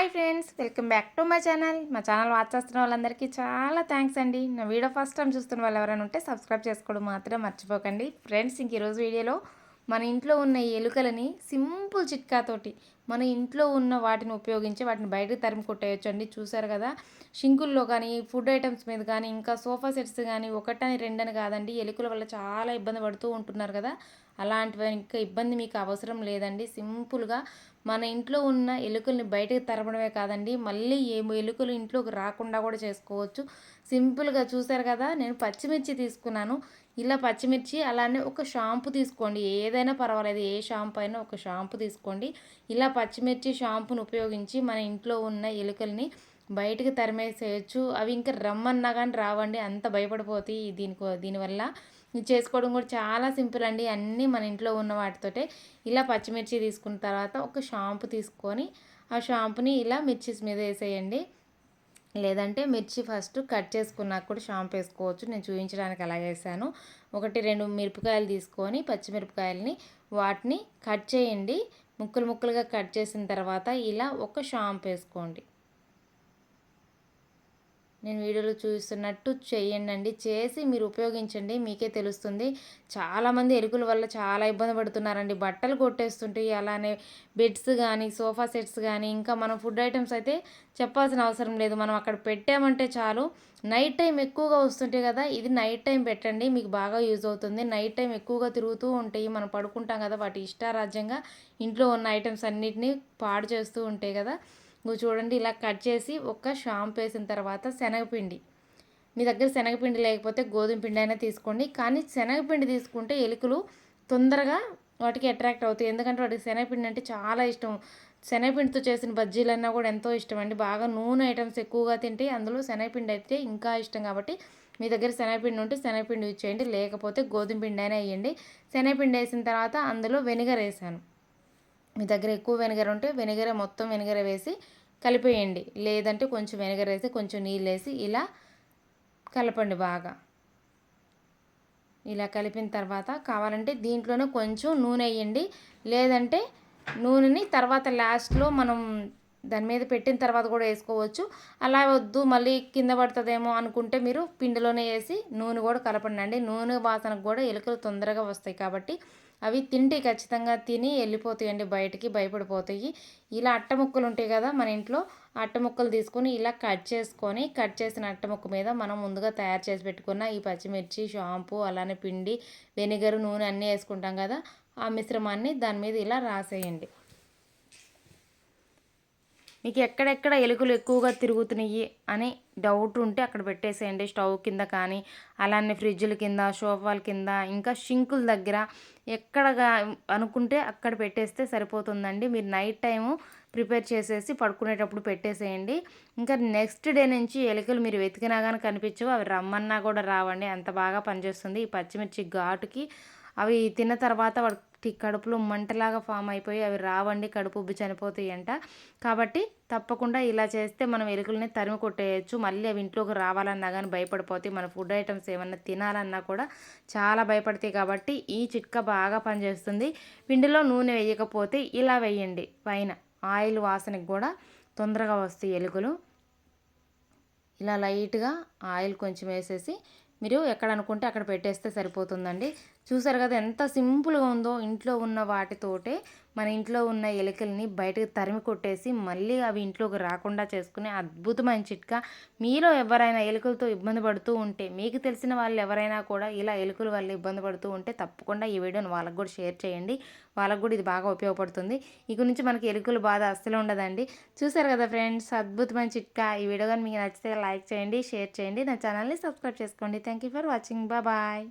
Hi friends welcome back to my channel. మా channel watch చేస్తున్న వాళ్ళందరికీ చాలా థ్యాంక్స్ అండి. నా వీడియో ఫస్ట్ టైం చూస్తున్న వాళ్ళు ఎవరైనా ఉంటే సబ్స్క్రైబ్ చేసుకోవడం మాత్రం మర్చిపోకండి. ఫ్రెండ్స్ ఇంక ఈరోజు వీడియోలో మన ఇంట్లో ఉన్న ఎలుకలని సింపుల్ చిట్కాతోటి మన ఇంట్లో ఉన్న వాటిని ఉపయోగించి వాటిని బయటకు తరిమి కొట్టేయచ్చు అండి చూసారు కదా? షింకుల్లో కానీ ఫుడ్ ఐటమ్స్ మీద కానీ ఇంకా సోఫా సెట్స్ కానీ ఒకటని రెండని కాదండి. ఎలుకల వల్ల చాలా ఇబ్బంది పడుతూ ఉంటున్నారు కదా? అలాంటివి ఇంకా ఇబ్బంది మీకు అవసరం లేదండి. సింపుల్గా మన ఇంట్లో ఉన్న ఎలుకల్ని బయటకు తరపడమే కాదండి. మళ్ళీ ఏ ఎలుకలు ఇంట్లోకి రాకుండా కూడా చేసుకోవచ్చు. సింపుల్గా చూసారు కదా? నేను పచ్చిమిర్చి తీసుకున్నాను. ఇలా పచ్చిమిర్చి అలానే ఒక షాంపూ తీసుకోండి. ఏదైనా పర్వాలేదు. ఏ షాంపూ అయినా ఒక షాంపూ తీసుకోండి. ఇలా పచ్చిమిర్చి షాంపూని ఉపయోగించి మన ఇంట్లో ఉన్న ఎలుకల్ని బయటకు తరిమేసేయచ్చు. అవి ఇంకా రమ్మన్నా కానీ రావండి అంత భయపడిపోతాయి దీనికి దీనివల్ల. చేసుకోవడం కూడా చాలా సింపుల్ అండి. అన్నీ మన ఇంట్లో ఉన్న వాటితోటే ఇలా పచ్చిమిర్చి తీసుకున్న తర్వాత ఒక షాంపు తీసుకొని ఆ షాంపుని ఇలా మిర్చిస్ మీద వేసేయండి. లేదంటే మిర్చి ఫస్ట్ కట్ చేసుకున్నాక కూడా షాంపు వేసుకోవచ్చు. నేను చూపించడానికి అలా వేసాను. ఒకటి రెండు మిరపకాయలు తీసుకొని పచ్చిమిరపకాయలని వాటిని కట్ చేయండి. ముక్కలు ముక్కలుగా కట్ చేసిన తర్వాత ఇలా ఒక షాంప్ వేసుకోండి. నేను వీడియోలో చూస్తున్నట్టు చేయండి అండి చేసి మీరు ఉపయోగించండి. మీకే తెలుస్తుంది. చాలామంది ఎలుకల వల్ల చాలా ఇబ్బంది పడుతున్నారండి. బట్టలు కొట్టేస్తుంటాయి అలానే బెడ్స్ కానీ సోఫా సెట్స్ కానీ ఇంకా మనం ఫుడ్ ఐటమ్స్ అయితే చెప్పాల్సిన అవసరం లేదు. మనం అక్కడ పెట్టామంటే చాలు. నైట్ టైం ఎక్కువగా వస్తుంటాయి కదా ఇది నైట్ టైం పెట్టండి. మీకు బాగా యూజ్ అవుతుంది. నైట్ టైం ఎక్కువగా తిరుగుతూ ఉంటాయి మనం పడుకుంటాం కదా వాటి ఇష్టారాజ్యంగా ఇంట్లో ఉన్న ఐటమ్స్ అన్నిటినీ పాడు చేస్తూ ఉంటాయి కదా నువ్వు చూడండి ఇలా కట్ చేసి ఒక షాంపు వేసిన తర్వాత శనగపిండి. మీ దగ్గర శనగపిండి లేకపోతే గోధుమ పిండి అయినా తీసుకోండి. కానీ శనగపిండి తీసుకుంటే ఎలుకలు తొందరగా వాటికి అట్రాక్ట్ అవుతాయి. ఎందుకంటే వాటికి శనగపిండి అంటే చాలా ఇష్టం. శనగపిండితో చేసిన బజ్జీలన్నా కూడా ఎంతో ఇష్టం అండి. బాగా నూనె ఐటమ్స్ ఎక్కువగా తింటే అందులో శనగపిండి అయితే ఇంకా ఇష్టం కాబట్టి మీ దగ్గర శనగపిండి ఉంటే శనగపిండి ఇచ్చేయండి లేకపోతే గోధుమ పిండి అయినా వేయండి. శనగపిండి వేసిన తర్వాత అందులో వెనిగర్ వేసాను. మీ దగ్గర ఎక్కువ వెనిగర్ ఉంటే వెనిగర మొత్తం వెనిగర వేసి కలిపేయండి. లేదంటే కొంచెం వెనిగర్ వేసి కొంచెం నీళ్ళు వేసి ఇలా కలపండి బాగా. ఇలా కలిపిన తర్వాత కావాలంటే దీంట్లోనే కొంచెం నూనె వేయండి. లేదంటే నూనెని తర్వాత లాస్ట్లో మనం దాని మీద పెట్టిన తర్వాత కూడా వేసుకోవచ్చు. అలా వద్దు మళ్ళీ కింద పడుతుందేమో అనుకుంటే మీరు పిండిలోనే వేసి నూనె కూడా కలపండి. నూనె వాసనకు కూడా ఎలుకలు తొందరగా వస్తాయి కాబట్టి అవి తింటే ఖచ్చితంగా తిని వెళ్ళిపోతాయండి బయటికి భయపడిపోతాయి. ఇలా అట్ట ముక్కలు ఉంటాయి కదా మన ఇంట్లో అట్ట ముక్కలు తీసుకొని ఇలా కట్ చేసుకొని కట్ చేసిన అట్ట ముక్క మీద మనం ముందుగా తయారు చేసి పెట్టుకున్న ఈ పచ్చిమిర్చి షాంపూ అలానే పిండి వెనిగర్ నూనె అన్నీ వేసుకుంటాం కదా ఆ మిశ్రమాన్ని దాని మీద ఇలా రాసేయండి. మీకు ఎక్కడెక్కడ ఎలుకలు ఎక్కువగా తిరుగుతున్నాయి అని డౌట్ ఉంటే అక్కడ పెట్టేసేయండి. స్టవ్ కింద కానీ అలానే ఫ్రిడ్జ్ల కింద సోఫాల కింద ఇంకా షింకుల దగ్గర ఎక్కడగా అనుకుంటే అక్కడ పెట్టేస్తే సరిపోతుందండి. మీరు నైట్ టైము ప్రిపేర్ చేసేసి పడుకునేటప్పుడు పెట్టేసేయండి. ఇంకా నెక్స్ట్ డే నుంచి ఎలుకలు మీరు వెతికినా కానీ కనిపించవు. అవి రమ్మన్నా కూడా రావండి. అంత బాగా పనిచేస్తుంది. ఈ పచ్చిమిర్చి ఘాటుకి అవి తిన్న తర్వాత వాడు కడుపులో మంటలాగా ఫామ్ అయిపోయి అవి రావండి కడుపు ఉబ్బి చనిపోతాయి అంట కాబట్టి తప్పకుండా ఇలా చేస్తే మనం ఎలుకల్ని తరిమి కొట్టేయచ్చు. మళ్ళీ అవి ఇంట్లోకి రావాలన్నా కానీ భయపడిపోతాయి. మన ఫుడ్ ఐటమ్స్ ఏమన్నా తినాలన్నా కూడా చాలా భయపడతాయి. కాబట్టి ఈ చిట్కా బాగా పనిచేస్తుంది. పిండిలో నూనె వేయకపోతే ఇలా వేయండి. పైన ఆయిల్ వాసనకి కూడా తొందరగా వస్తాయి ఎలుకలు. ఇలా లైట్గా ఆయిల్ కొంచెం వేసేసి మీరు ఎక్కడ అనుకుంటే అక్కడ పెట్టేస్తే సరిపోతుందండి. చూసారు కదా ఎంత సింపుల్గా ఉందో ఇంట్లో ఉన్న వాటితోటే మన ఇంట్లో ఉన్న ఎలుకల్ని బయటకు తరిమి కొట్టేసి మళ్ళీ అవి ఇంట్లోకి రాకుండా చేసుకునే అద్భుతమైన చిట్కా. మీలో ఎవరైనా ఎలుకలతో ఇబ్బంది పడుతూ ఉంటే మీకు తెలిసిన వాళ్ళు ఎవరైనా కూడా ఇలా ఎలుకల వల్ల ఇబ్బంది పడుతూ ఉంటే తప్పకుండా ఈ వీడియోని వాళ్ళకు కూడా షేర్ చేయండి. వాళ్ళకు కూడా ఇది బాగా ఉపయోగపడుతుంది. ఇక నుంచి మనకి ఎలుకలు బాధ అస్సలు ఉండదండి. చూసారు కదా ఫ్రెండ్స్ అద్భుతమైన చిట్కా. ఈ వీడియో కానీ మీకు నచ్చితే లైక్ చేయండి షేర్ చేయండి. నా ఛానల్ని సబ్స్క్రైబ్ చేసుకోండి. Thank you for watching. Bye.